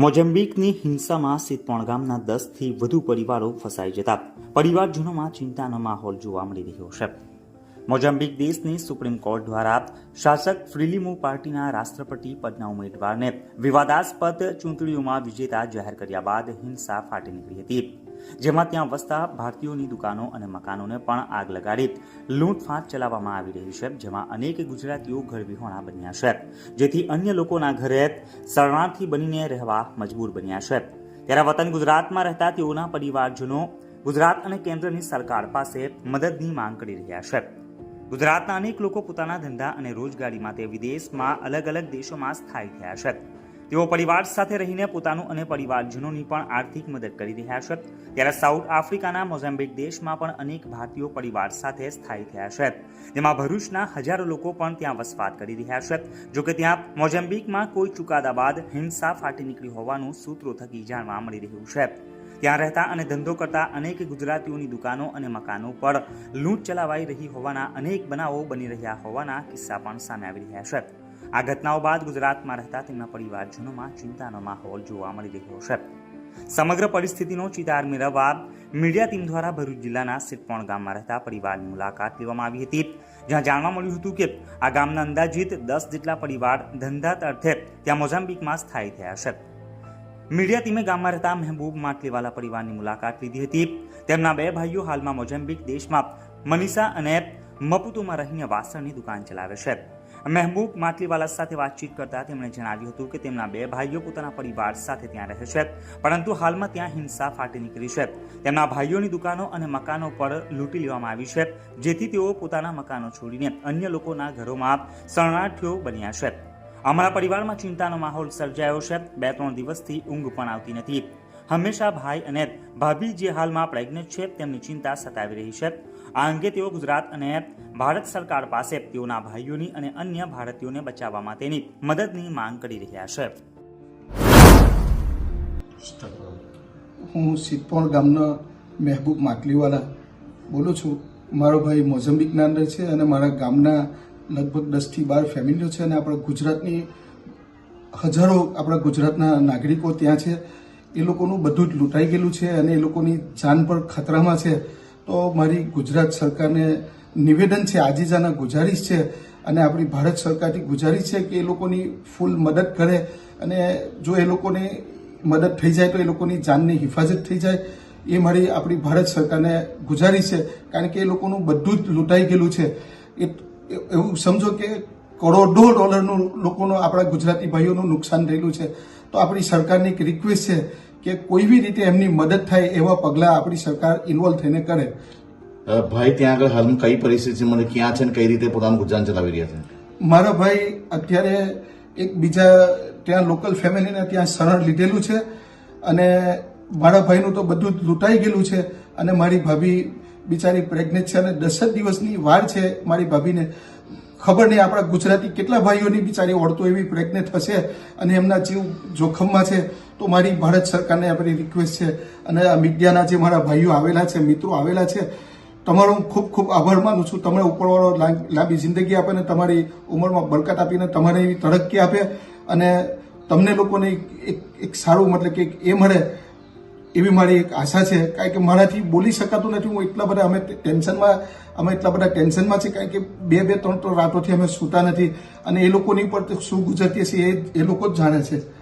મોઝેમ્બિકની હિંસામાં સિતપોણ ગામના દસથી વધુ પરિવારો ફસાઈ જતા. પરિવારજનોમાં ચિંતાનો માહોલ જોવા મળી રહ્યો છે. મોઝમ્બિક દેશની સુપ્રીમ કોર્ટ દ્વારા શાસક ફ્રિલિમો પાર્ટીના રાષ્ટ્રપતિ પદના ઉમેદવારને વિવાદાસ્પદ ચૂંટણીઓમાં વિજેતા જાહેર કર્યા બાદ હિંસા ફાટી નીકળી હતી. જેમાં ત્યાં વસતા ભારતીયોની દુકાનો અને મકાનોને પણ આગ લગાડી લૂંટફાટ ચલાવવામાં આવી રહી છે, જેમાં અનેક ગુજરાતીઓ ઘરવિહોણા બન્યા છે, જેથી અન્ય લોકોના ઘરે શરણાર્થી બનીને રહેવા મજબૂર બન્યા છે. ત્યારે વતન ગુજરાતમાં રહેતા તેઓના પરિવારજનો ગુજરાત અને કેન્દ્રની સરકાર પાસે મદદની માંગ કરી રહ્યા છે. ગુજરાતના અનેક લોકો પોતાના ધંધા અને રોજગારી માટે વિદેશમાં અલગ અલગ દેશોમાં સ્થાયી થયા છે. તેઓ પરિવાર સાથે રહીને પોતાનું અને પરિવારજનોની પણ આર્થિક મદદ કરી રહ્યા છે. ત્યારે સાઉથ આફ્રિકાના મોઝેમ્બિક દેશમાં પણ અનેક ભારતીયો પરિવાર સાથે સ્થાયી થયા છે. તેમાં ભરૂચના હજારો લોકો પણ ત્યાં વસવાટ કરી રહ્યા છે. જોકે ત્યાં મોઝેમ્બિકમાં કોઈ ચુકાદા બાદ હિંસા ફાટી નીકળી હોવાનું સૂત્રો થકી જાણવા મળી રહ્યું છે. ત્યાં રહેતા અને ધંધો કરતા અનેક ગુજરાતીઓની દુકાનો અને મકાનો પર લૂંટ ચલાવાઈ રહી હોવાના અનેક બનાવો બની રહ્યા હોવાના કિસ્સા પણ સામે આવી રહ્યા છે. આ ઘટનાઓ બાદ ગુજરાતમાં રહેતા તેમના પરિવારજનોમાં ચિંતાનો માહોલ જોવા મળી રહ્યો છે. સમગ્ર પરિસ્થિતિનો ચિતાર મેળવવા મીડિયા ટીમ દ્વારા ભરૂચ જિલ્લાના સિટપોણ ગામમાં રહેતા પરિવારની મુલાકાત લેવામાં આવી હતી. જ્યાં જાણવા મળ્યું હતું કે આ ગામના અંદાજિત દસ જેટલા પરિવાર ધંધા અર્થે ત્યાં મોઝામ્બિકમાં સ્થાયી થયા છે. મીડિયા ટીમે ગામમાં રહેતા મહેબૂબ માટલીવાલા પરિવારની મુલાકાત લીધી હતી. તેમના બે ભાઈઓ હાલમાં મોઝેમ્બિક દેશમાં મનીષા અને મપુતુમાં રહીને વાસણની દુકાન ચલાવે છે. મહેબૂબ માટલીવાલા સાથે વાતચીત કરતા તેમણે જણાવ્યું હતું કે તેમના બે ભાઈઓ પોતાના પરિવાર સાથે ત્યાં રહે છે, પરંતુ હાલમાં ત્યાં હિંસા ફાટી નીકળી છે. તેમના ભાઈઓની દુકાનો અને મકાનો પર લૂંટી લેવામાં આવી છે, જેથી તેઓ પોતાના મકાનો છોડીને અન્ય લોકોના ઘરોમાં શરણાર્થીઓ બન્યા છે. અમારા પરિવારમાં ચિંતાનો માહોલ સર્જાયો છે બે ત્રણ દિવસથી ઊંઘ પણ આવતી નથી. હંમેશા ભાઈ અને ભાભી જે હાલમાં પ્રેગ્નેન્ટ છે, તેમની ચિંતા સતાવી રહી છે. આ અંગે તેઓ ગુજરાત અને ભારત સરકાર પાસે તેઓના ભાઈઓની અને અન્ય ભારતીયોને બચાવવા માટેની મદદની માંગ કરી રહ્યા છે. હું સિદ્ધપોણ ગામનો મહેબૂબ માટલીવાલા બોલું છું. મારો ભાઈ મોઝમ્બિકના અંદર છે અને મારા ગામના લગભગ દસથી બાર ફેમિલીઓ છે અને આપણા ગુજરાતની હજારો આપણા ગુજરાતના નાગરિકો ત્યાં છે. એ લોકોનું બધું જ લૂંટાઈ ગયેલું છે અને એ લોકોની જાન પર ખતરામાં છે. તો મારી ગુજરાત સરકારને નિવેદન છે, આજીજાના ગુજારિશ છે અને આપણી ભારત સરકારથી ગુજારિશ છે કે એ લોકોની ફૂલ મદદ કરે અને જો એ લોકોને મદદ થઈ જાય તો એ લોકોની જાનની હિફાજત થઈ જાય. એ મારી આપણી ભારત સરકારને ગુજારિશ છે, કારણ કે એ લોકોનું બધું જ લૂંટાઈ ગયેલું છે. એ એવું સમજો કે કરોડો ડોલરનું લોકોનું આપણા ગુજરાતી ભાઈઓનું નુકસાન થયેલું છે. તો આપણી સરકારની એક રિક્વેસ્ટ છે કે કોઈ બી રીતે એમની મદદ થાય એવા પગલાં આપણી સરકાર ઇન્વોલ્વ થઈને કરે. ભાઈ ત્યાં આગળ હાલમાં કઈ પરિસ્થિતિ મને ક્યાં છે ને કઈ રીતે પોતાનું ગુજરાન ચલાવી રહ્યા છે? મારા ભાઈ અત્યારે એક બીજા ત્યાં લોકલ ફેમિલીને ત્યાં શરણ લીધેલું છે અને મારા ભાઈનું તો બધું જ લૂંટાઈ ગયેલું છે અને મારી ભાભી બિચારી પ્રેગ્નેન્ટ છે અને દસ જ દિવસની વાર છે મારી ભાભીને. ખબર નહીં આપણા ગુજરાતી કેટલા ભાઈઓની બિચારી ઓળતો એવી પ્રેગ્નેન્ટ હશે અને એમના જીવ જોખમમાં છે. તો મારી ભારત સરકારને આપણી રિક્વેસ્ટ છે અને આ મીડિયાના જે મારા ભાઈઓ આવેલા છે, મિત્રો આવેલા છે, તમારો હું ખૂબ ખૂબ આભાર માનું છું. તમે ઉપરવાળો લાંબી જિંદગી આપે ને તમારી ઉંમરમાં બરકત આપીને તમારે એવી તરક્કી આપે અને તમને લોકોને એક એક સારું મતલબ કે એ મળે એવી મારી એક આશા છે. કારણ કે મારાથી બોલી શકાતું નથી. હું એટલા બધા અમે ટેન્શનમાં, અમે એટલા બધા ટેન્શનમાં છે કારણ કે બે બે, ત્રણ ત્રણ રાતોથી અમે સૂતા નથી. અને એ લોકોની પર શું ગુજરતી છે એ એ લોકો જ જાણે છે.